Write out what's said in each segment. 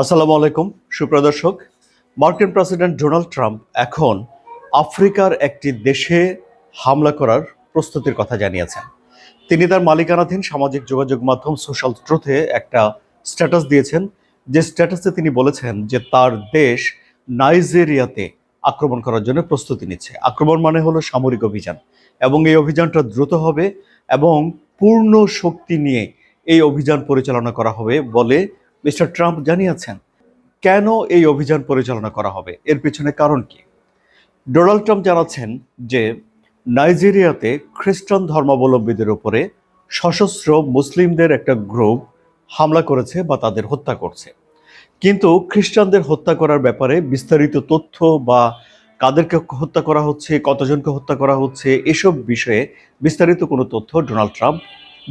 আসসালামু আলাইকুম সুপ্রদর্শক মার্কিন প্রেসিডেন্ট ডোনাল্ড ট্রাম্প এখন আফ্রিকার একটি দেশে হামলা করার প্রস্তুতির কথা জানিয়েছেন। তিনি তার মালিকানাধীন সামাজিক যোগাযোগ মাধ্যম সোশ্যাল ট্রুথে একটা স্ট্যাটাস দিয়েছেন। যে স্ট্যাটাসে তিনি বলেছেন যে তার দেশ নাইজেরিয়াতে আক্রমণ করার জন্য প্রস্তুতি নিচ্ছে। আক্রমণ মানে হলো সামরিক অভিযান এবং এই অভিযানটা দ্রুত হবে এবং পূর্ণ শক্তি নিয়ে এই অভিযান পরিচালনা করা হবে বলে মিস্টার ট্রাম্প জানিয়েছেন, কেন এই অভিযান পরিচালনা করা হবে? এর পিছনে কারণ কি? ডোনাল্ড ট্রাম্প জানাচ্ছেন যে, নাইজেরিয়াতে খ্রিস্টান ধর্মাবলম্বীদের উপরে সশস্ত্র মুসলিমদের একটা গ্রুপ হামলা করেছে বা তাদের হত্যা করছে। কিন্তু খ্রিস্টানদের হত্যা করার ব্যাপারে বিস্তারিত তথ্য বা কাদেরকে হত্যা করা হচ্ছে, কতজনকে হত্যা করা হচ্ছে, এসব বিষয়ে বিস্তারিত কোনো তথ্য ডোনাল্ড ট্রাম্প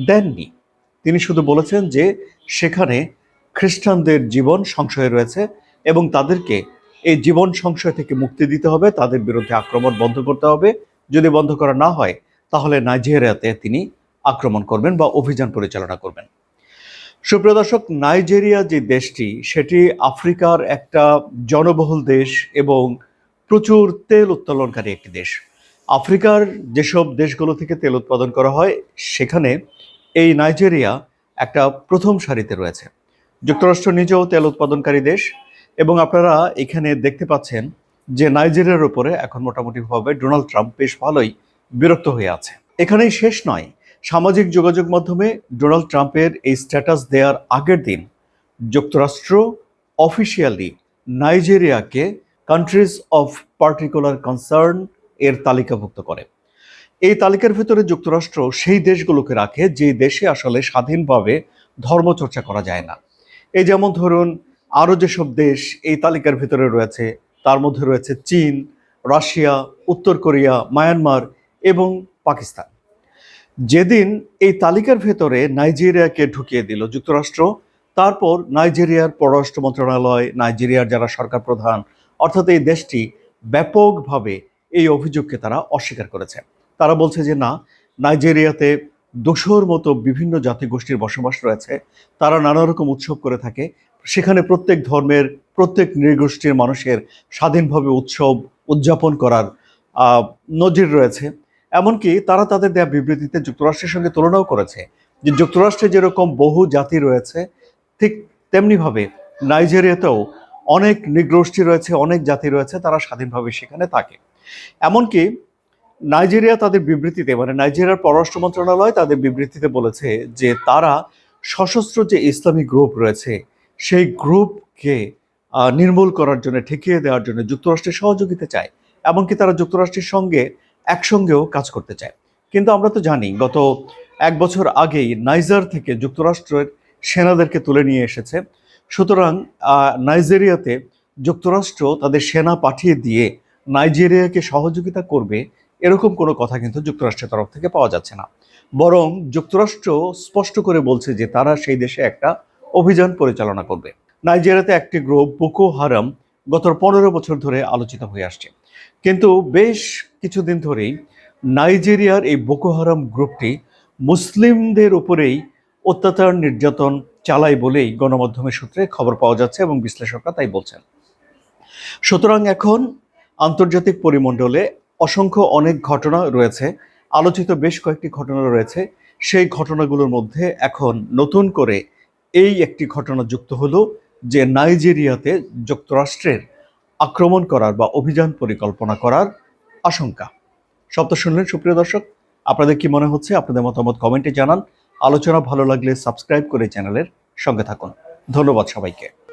দেননি। তিনি শুধু বলেছেন যে, সেখানে খ্রিস্টানদের জীবন সংশয়ে রয়েছে এবং তাদেরকে এই জীবন সংশয় থেকে মুক্তি দিতে হবে, তাদের বিরুদ্ধে আক্রমণ বন্ধ করতে হবে। যদি বন্ধ করা না হয়, তাহলে নাইজেরিয়াতে তিনি আক্রমণ করবেন বা অভিযান পরিচালনা করবেন। সুপ্রিয় দর্শক, নাইজেরিয়া যে দেশটি, সেটি আফ্রিকার একটা জনবহুল দেশ এবং প্রচুর তেল উত্তোলনকারী একটি দেশ। আফ্রিকার যেসব দেশগুলো থেকে তেল উৎপাদন করা হয়, সেখানে এই নাইজেরিয়া একটা প্রথম সারিতে রয়েছে। যুক্তরাষ্ট্র নিজেও তেল উৎপাদনকারী দেশ এবং আপনারা এখানে দেখতে পাচ্ছেন যে নাইজেরিয়ার উপরে এখন মোটামুটিভাবে ডোনাল্ড ট্রাম্প বেশ ভালোই বিরক্ত হয়ে আছে। এখানেই শেষ নয়, সামাজিক যোগাযোগ মাধ্যমে ডোনাল্ড ট্রাম্পের এই স্ট্যাটাস দেওয়ার আগের দিন যুক্তরাষ্ট্র অফিসিয়ালি নাইজেরিয়াকে কান্ট্রিজ অফ পার্টিকুলার কনসার্ন এর তালিকাভুক্ত করে। এই তালিকার ভেতরে যুক্তরাষ্ট্র সেই দেশগুলোকে রাখে যে দেশে আসলে স্বাধীনভাবে ধর্মচর্চা করা যায় না। এই যেমন ধরুন, আরও যেসব দেশ এই তালিকার ভিতরে রয়েছে, তার মধ্যে রয়েছে চীন, রাশিয়া, উত্তর কোরিয়া, মায়ানমার এবং পাকিস্তান। যেদিন এই তালিকার ভেতরে নাইজেরিয়াকে ঢুকিয়ে দিল যুক্তরাষ্ট্র, তারপর নাইজেরিয়ার পররাষ্ট্র মন্ত্রণালয়, নাইজেরিয়ার যারা সরকার প্রধান, অর্থাৎ এই দেশটি ব্যাপকভাবে এই অভিযোগকে তারা অস্বীকার করেছে। তারা বলছে যে না, নাইজেরিয়াতে দুশোর মতো বিভিন্ন জাতিগোষ্ঠীর বসবাস রয়েছে, তারা নানা রকম উৎসব করে থাকে। সেখানে প্রত্যেক ধর্মের, প্রত্যেক নৃগোষ্ঠীর মানুষের স্বাধীনভাবে উৎসব উদযাপন করার নজির রয়েছে। এমনকি তারা তাদের দেয়া বিবৃতিতে যুক্তরাষ্ট্রের সঙ্গে তুলনাও করেছে যে যুক্তরাষ্ট্রে যেরকম বহু জাতি রয়েছে, ঠিক তেমনিভাবে নাইজেরিয়াতেও অনেক নৃগোষ্ঠী রয়েছে, অনেক জাতি রয়েছে, তারা স্বাধীনভাবে সেখানে থাকে। এমনকি নাইজেরিয়া তাদের বিবৃতিতে মানে নাইজেরিয়ার পররাষ্ট্র মন্ত্রণালয় তাদের বিবৃতিতে বলেছে যে তারা সশস্ত্র যে ইসলামিক গ্রুপ রয়েছে, সেই গ্রুপকে নির্মূল করার জন্য, ঠেকিয়ে দেওয়ার জন্য যুক্তরাষ্ট্রের সহযোগিতা চায়। এমনকি তারা যুক্তরাষ্ট্রের সঙ্গে একসঙ্গেও কাজ করতে চায়। কিন্তু আমরা তো জানি, গত এক বছর আগেই নাইজার থেকে যুক্তরাষ্ট্রের সেনাদেরকে তুলে নিয়ে এসেছে। সুতরাং নাইজেরিয়াতে যুক্তরাষ্ট্র তাদের সেনা পাঠিয়ে দিয়ে নাইজেরিয়াকে সহযোগিতা করবে এরকম কোনো কথা কিন্তু যুক্তরাষ্ট্রের তরফ থেকে পাওয়া যাচ্ছে না। বরং যুক্তরাষ্ট্র স্পষ্ট করে বলছে যে তারা সেই দেশে একটা অভিযান পরিচালনা করবে। নাইজেরিয়াতে একটি গ্রুপ পোকো হারাম, গত পনেরো বছর ধরে আলোচিত হয়ে আসছে। কিন্তু বেশ কিছুদিন ধরেই নাইজেরিয়ার এই বোকো হারাম গ্রুপটি মুসলিমদের উপরেই অত্যাচার নির্যাতন চালায় বলেই গণমাধ্যমের সূত্রে খবর পাওয়া যাচ্ছে এবং বিশ্লেষকরা তাই বলছেন। সুতরাং এখন আন্তর্জাতিক পরিমণ্ডলে অসংখ্য অনেক ঘটনা রয়েছে। আলোচিত বেশ কয়েকটি ঘটনা রয়েছে। সেই ঘটনাগুলোর মধ্যে এখন নতুন করে এই একটি ঘটনা যুক্ত হলো যে নাইজেরিয়াতে যুক্তরাষ্ট্রের আক্রমণ করার বা অভিযান পরিকল্পনা করার আশঙ্কা। শব্দ শুনলেন সুপ্রিয় দর্শক। আপনাদের কি মনে হচ্ছে? আপনাদের মতামত কমেন্টে জানান। আলোচনা ভালো লাগলে সাবস্ক্রাইব করে চ্যানেলের সঙ্গে থাকুন। ধন্যবাদ সবাইকে।